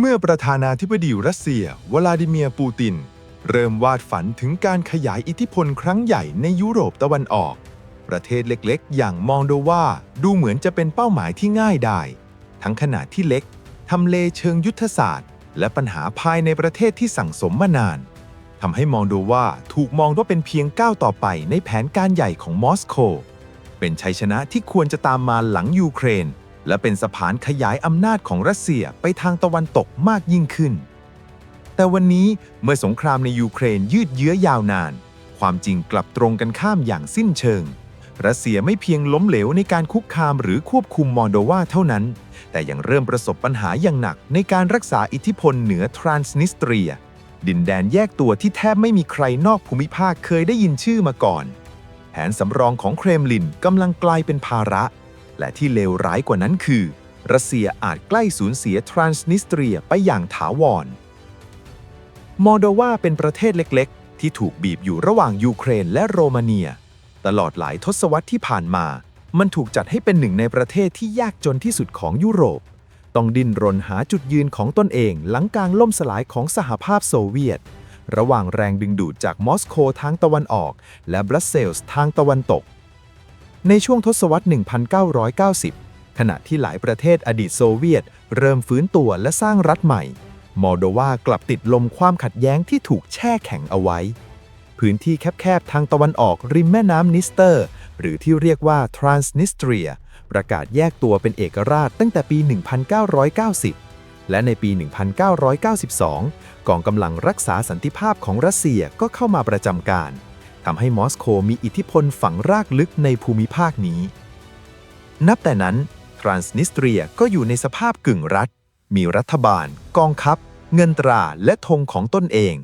เมื่อประธานาธิบดีรัสเซียวลาดิเมียร์ปูติน เริ่มวาดฝันถึงการขยายอิทธิพลครั้งใหญ่ในยุโรปตะวันออก ประเทศเล็กๆ อย่างมองโดวาดูเหมือนจะเป็นเป้าหมายที่ง่ายได้ ทั้งขนาดที่เล็กทำเลเชิงยุทธศาสตร์ และปัญหาภายในประเทศที่สั่งสมมานานทำให้มองโดวาถูกมองว่าเป็นเพียงก้าวต่อไปในแผนการใหญ่ของมอสโกเป็นชัยชนะที่ควรจะตามมาหลังยูเครน และเป็นสะพานขยายอำนาจของรัสเซียไปทางตะวันตกมากยิ่งขึ้น แต่วันนี้เมื่อสงครามในยูเครนยืดเยื้อยาวนาน ความจริงกลับตรงกันข้ามอย่างสิ้นเชิง รัสเซียไม่เพียงล้มเหลวในการคุกคามหรือควบคุมมอลโดวาเท่านั้น แต่ยังเริ่มประสบปัญหาอย่างหนักในการรักษาอิทธิพลเหนือทรานสนิสเตรีย ดินแดนแยกตัวที่แทบไม่มีใครนอกภูมิภาคเคยได้ยินชื่อมาก่อน แผนสำรองของเครมลินกำลังกลายเป็นภาระ และที่เลวร้ายกว่านั้นคือ รัสเซียอาจใกล้สูญเสียทรานสนิสเตรียไปอย่างถาวร มอลโดวาเป็นประเทศเล็กๆ ที่ถูกบีบอยู่ระหว่างยูเครนและโรมาเนีย ตลอดหลายทศวรรษที่ผ่านมา มันถูกจัดให้เป็นหนึ่งในประเทศที่ยากจนที่สุดของยุโรป ต้องดิ้นรนหาจุดยืนของตนเองหลังการล่มสลายของสหภาพโซเวียต ระหว่างแรงดึงดูดจากมอสโกทางตะวันออก และบรัสเซลส์ทางตะวันตก ในช่วงทศวรรษ 1990 ขณะที่หลายประเทศอดีตโซเวียต เริ่มฟื้นตัวและสร้างรัฐใหม่ มอลโดวากลับติดลมความขัดแย้งที่ถูกแช่แข็งเอาไว้ พื้นที่แคบๆ ทางตะวันออกริมแม่น้ำนิสเตอร์ หรือที่เรียกว่าทรานสนิสเตรีย ประกาศแยกตัวเป็นเอกราชตั้งแต่ปี 1990 และในปี 1992 กองกำลังรักษาสันติภาพของรัสเซียก็เข้ามาประจำการ ทำให้มอสโกมีอิทธิพลฝังรากลึกในภูมิภาคนี้ นับแต่นั้นทรานสนิสเตรียก็อยู่ในสภาพกึ่งรัฐ มีรัฐบาล กองทัพ เงินตราและธงของตนเอง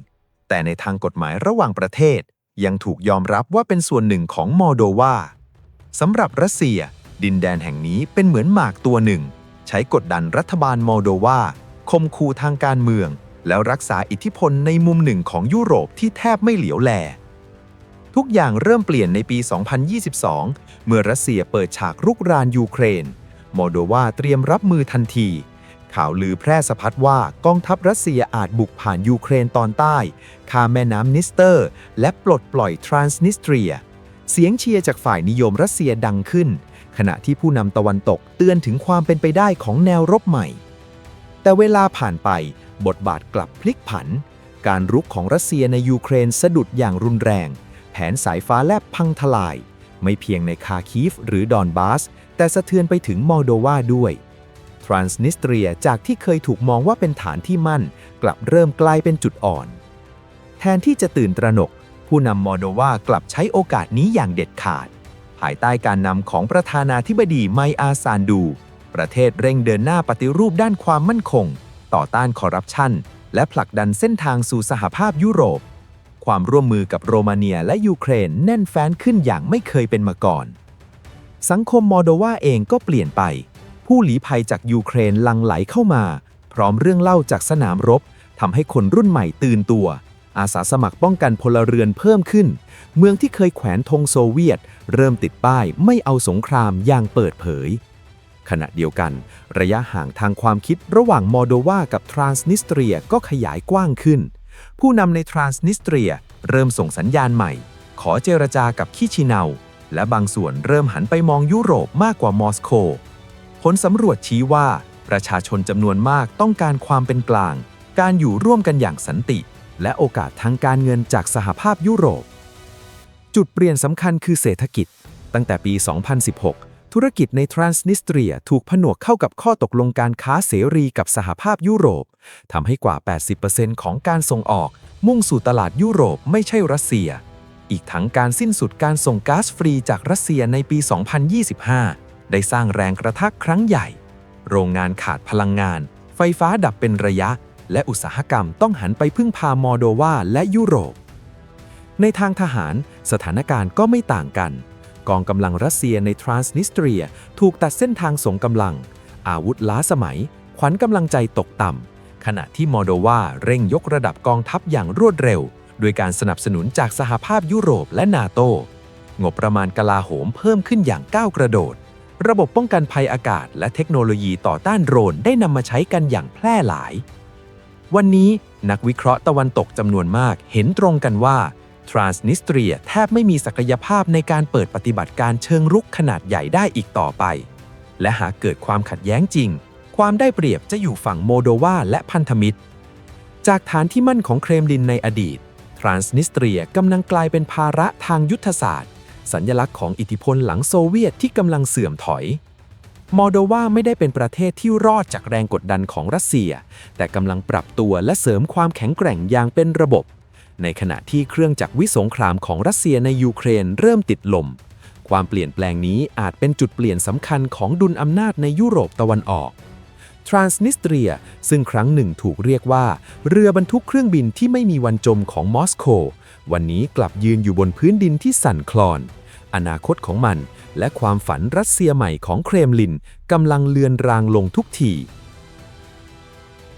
แต่ในทางกฎหมายระหว่างประเทศ ยังถูกยอมรับว่าเป็นส่วนหนึ่งของมอโดวาสำหรับรัสเซีย ดินแดนแห่งนี้เป็นเหมือนหมากตัวหนึ่ง ใช้กดดันรัฐบาลมอโดวาคมคูทางการเมือง แล้วรักษาอิทธิพลในมุมหนึ่งของยุโรปที่แทบไม่เหลียวแล ทุกอย่างเริ่มเปลี่ยนในปี 2022 เมื่อรัสเซียเปิดฉากรุกรานยูเครน มอลโดวาเตรียมรับมือทันที ข่าวลือแพร่สะพัดว่ากองทัพรัสเซียอาจบุกผ่านยูเครนตอนใต้ข้ามแม่น้ำนิสเตอร์ และปลดปล่อยทรานสนิสเตรีย เสียงเชียร์จากฝ่ายนิยมรัสเซียดังขึ้น ขณะที่ผู้นำตะวันตกเตือนถึงความเป็นไปได้ของแนวรบใหม่ แต่เวลาผ่านไปบทบาทกลับพลิกผัน การรุกของรัสเซียในยูเครนสะดุดอย่างรุนแรง แผนสายฟ้าแลบพังทลาย ไม่เพียงในคาคีฟหรือดอนบาส แต่สะเทือนไปถึงมอลโดวาด้วยทรานสนิสเตรียจากที่เคยถูกมองว่าเป็นฐานที่มั่น กลับเริ่มกลายเป็นจุดอ่อน แทนที่จะตื่นตระหนก ผู้นำมอลโดวากลับใช้โอกาสนี้อย่างเด็ดขาด ภายใต้การนำของประธานาธิบดีไมอาซานดู ประเทศเร่งเดินหน้าปฏิรูปด้านความมั่นคง ต่อต้านคอร์รัปชันและผลักดันเส้นทางสู่สหภาพยุโรป ความร่วมมือกับโรมาเนียและยูเครนแน่นแฟ้นขึ้นอย่างไม่เคยเป็นมาก่อน สังคมมอลโดวาเองก็เปลี่ยนไป ผู้หลีภัยจากยูเครนลังไหลเข้ามา พร้อมเรื่องเล่าจากสนามรบทำให้คนรุ่นใหม่ตื่นตัว อาสาสมัครป้องกันพลเรือนเพิ่มขึ้น เมืองที่เคยแขวนธงโซเวียต เริ่มติดป้ายไม่เอาสงครามอย่างเปิดเผย ขณะเดียวกัน ระยะห่างทางความคิดระหว่างมอลโดวากับทรานสนิสเตรียก็ขยายกว้างขึ้น ผู้นำในทรานสนิสเตรีย เริ่มส่งสัญญาณใหม่ ขอเจรจากับคิชิเนาและบางส่วนเริ่มหันไปมองยุโรปมากกว่ามอสโก ผลสำรวจชี้ว่า ประชาชนจำนวนมากต้องการความเป็นกลาง การอยู่ร่วมกันอย่างสันติ และโอกาสทางการเงินจากสหภาพยุโรป จุดเปลี่ยนสำคัญคือเศรษฐกิจ ตั้งแต่ปี 2016 ธุรกิจในทรานสนิสเตรียถูกผนวกเข้ากับข้อตกลงการค้าเสรีกับสหภาพยุโรป ทำให้กว่า 80%ของการส่งออก มุ่งสู่ตลาดยุโรปไม่ใช่รัสเซีย อีกทั้งการสิ้นสุดการส่งก๊าซฟรีจากรัสเซียในปี 2025 ได้สร้างแรงกระทักครั้งใหญ่ โรงงานขาดพลังงาน ไฟฟ้าดับเป็นระยะ และอุตสาหกรรมต้องหันไปพึ่งพามอโดวาและยุโรป ในทางทหารสถานการณ์ก็ไม่ต่างกัน กองกำลังรัสเซียในทรานสนิสเตรีย ถูกตัดเส้นทางส่งกำลัง อาวุธล้าสมัย ขวัญกำลังใจตกต่ำ ขณะที่มอลโดวาเร่งยกระดับกองทัพอย่างรวดเร็ว โดยการสนับสนุนจากสหภาพยุโรปและนาโต งบประมาณกลาโหมเพิ่มขึ้นอย่างก้าวกระโดด ระบบป้องกันภัยอากาศ และเทคโนโลยีต่อต้านโดรนได้นำมาใช้กันอย่างแพร่หลาย วันนี้นักวิเคราะห์ตะวันตกจำนวนมากเห็นตรงกันว่า ทรานสนิสเตรียแทบไม่มีศักยภาพในการเปิดปฏิบัติการเชิงรุกขนาดใหญ่ได้อีกต่อไป และหากเกิดความขัดแย้งจริง ความได้เปรียบจะอยู่ฝั่งโมโดวาและพันธมิตร จากฐานที่มั่นของเครมลินในอดีต ทรานสนิสเตรียกำลังกลายเป็นภาระทางยุทธศาสตร์ สัญลักษณ์ของอิทธิพลหลังโซเวียตที่กำลังเสื่อมถอยมอลโดวาไม่ได้เป็นประเทศที่รอดจากแรงกดดันของรัสเซีย แต่กำลังปรับตัวและเสริมความแข็งแกร่งอย่างเป็นระบบ ในขณะที่เครื่องจักรวิสงครามของรัสเซียในยูเครนเริ่มติดลม ความเปลี่ยนแปลงนี้อาจเป็นจุดเปลี่ยนสำคัญของดุลอำนาจในยุโรปตะวันออกทรานสนิสเตรีย ซึ่งครั้งหนึ่งถูกเรียกว่า เรือบรรทุกเครื่องบินที่ไม่มีวันจมของมอสโก วันนี้กลับยืนอยู่บนพื้นดินที่สั่นคลอน อนาคตของมัน และความฝันรัสเซียใหม่ของเครมลินกำลังเลือนรางลงทุกที